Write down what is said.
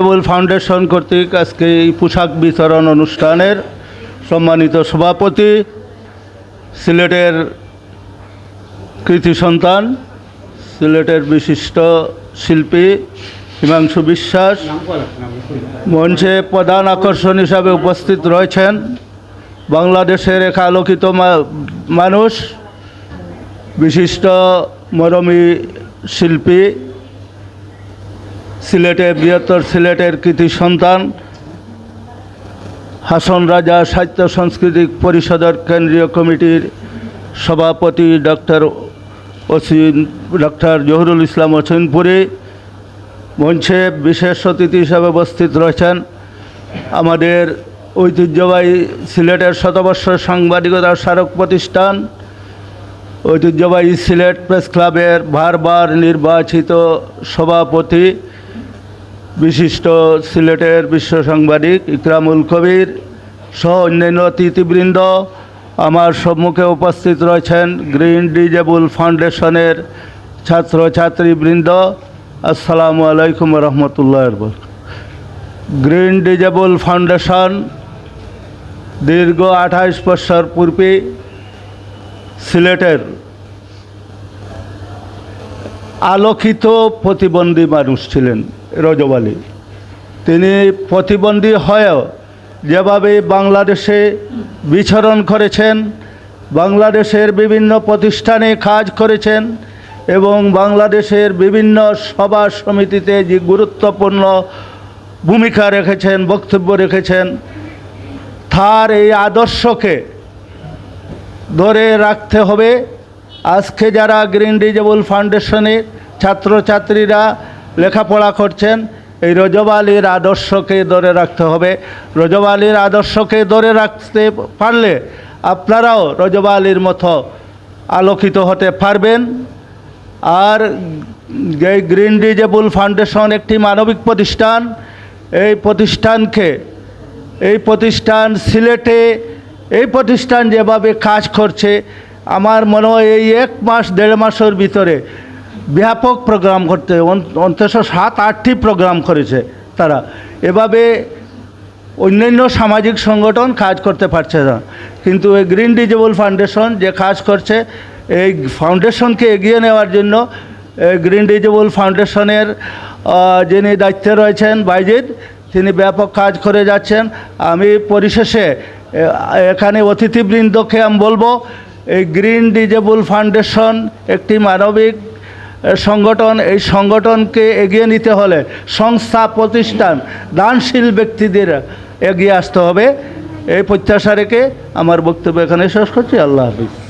কেবল foundation কর্তৃক আজকে এই পোশাক বিতরণ অনুষ্ঠানের সম্মানিত সভাপতি, সিলেটের কৃতি সন্তান, সিলেটের বিশিষ্ট শিল্পী হিমাংশু বিশ্বাস, মঞ্চে প্রধান আকর্ষণ হিসাবে উপস্থিত রয়েছেন বাংলাদেশের এক আলোকিত মানুষ, বিশিষ্ট মরমী শিল্পী সিলেটে বৃহত্তর সিলেটের কৃতি সন্তান, হাসন রাজা সাহিত্য সাংস্কৃতিক পরিষদের কেন্দ্রীয় কমিটির সভাপতি ডক্টর অসিন ডক্টর জহুরুল ইসলাম অসিনপুরি মঞ্চে বিশেষ অতিথি হিসাবে উপস্থিত রয়েছেন আমাদের ঐতিহ্যবাহী সিলেটের শতবর্ষ সাংবাদিকতার স্মারক প্রতিষ্ঠান, ঐতিহ্যবাহী সিলেট প্রেস ক্লাবের বারবার নির্বাচিত সভাপতি বিশিষ্ট সিলেটের বিশ্ব সাংবাদিক ইকরামুল কবির সহ অন্যান্য অতিথিবৃন্দ আমার সম্মুখে উপস্থিত রয়েছেন গ্রিন ডিজেবল ফাউন্ডেশনের ছাত্রছাত্রীবৃন্দ। আসসালামু আলাইকুম রহমতুল্লাহ গ্রিন ডিজেবল ফাউন্ডেশন দীর্ঘ আঠাইশ বছর পূর্বে সিলেটের আলোকিত প্রতিবন্ধী মানুষ ছিলেন রজব আলী। তিনি প্রতিবন্ধী হয়েও যেভাবে বাংলাদেশে বিচরণ করেছেন, বাংলাদেশের বিভিন্ন প্রতিষ্ঠানে কাজ করেছেন এবং বাংলাদেশের বিভিন্ন সভা সমিতিতে যে গুরুত্বপূর্ণ ভূমিকা রেখেছেন, বক্তব্য রেখেছেন, তার এই আদর্শকে ধরে রাখতে হবে। আজকে যারা গ্রিন ডিজেবল ফাউন্ডেশনের ছাত্রছাত্রীরা লেখাপড়া করছেন, এই রজব আলীর আদর্শকে ধরে রাখতে হবে। রজব আলীর আদর্শকে ধরে রাখতে পারলে আপনারাও রজব আলীর মতো আলোকিত হতে পারবেন। আর গ্রিন ডিজেবল ফাউন্ডেশন একটি মানবিক প্রতিষ্ঠান। এই প্রতিষ্ঠানকে, এই প্রতিষ্ঠান সিলেটে, এই প্রতিষ্ঠান যেভাবে কাজ করছে আমার মনে হয় এই এক মাস, দেড় মাসের ভিতরে ব্যাপক প্রোগ্রাম করতে, অন- অন্তত সাত, আটটি প্রোগ্রাম করেছে তারা। এভাবে অন্যান্য সামাজিক সংগঠন কাজ করতে পারছে না। কিন্তু এই গ্রিন ডিজেবল ফাউন্ডেশন যে কাজ করছে, এই ফাউন্ডেশনকে এগিয়ে নেওয়ার জন্য গ্রিন ডিজেবল ফাউন্ডেশনের যিনি দায়িত্বে রয়েছেন বাইজিদ তিনি ব্যাপক কাজ করে যাচ্ছেন। আমি পরিশেষে এখানে অতিথিবৃন্দকে আমি বলব এই গ্রিন ডিজেবল ফাউন্ডেশন একটি মানবিক সংগঠন। এই সংগঠনকে এগিয়ে নিতে হলে সংস্থা, প্রতিষ্ঠান, দানশীল ব্যক্তিদের এগিয়ে আসতে হবে। এই প্রত্যাশা রেখে আমার বক্তব্য এখানে শেষ করছি। আল্লাহ হাফিজ।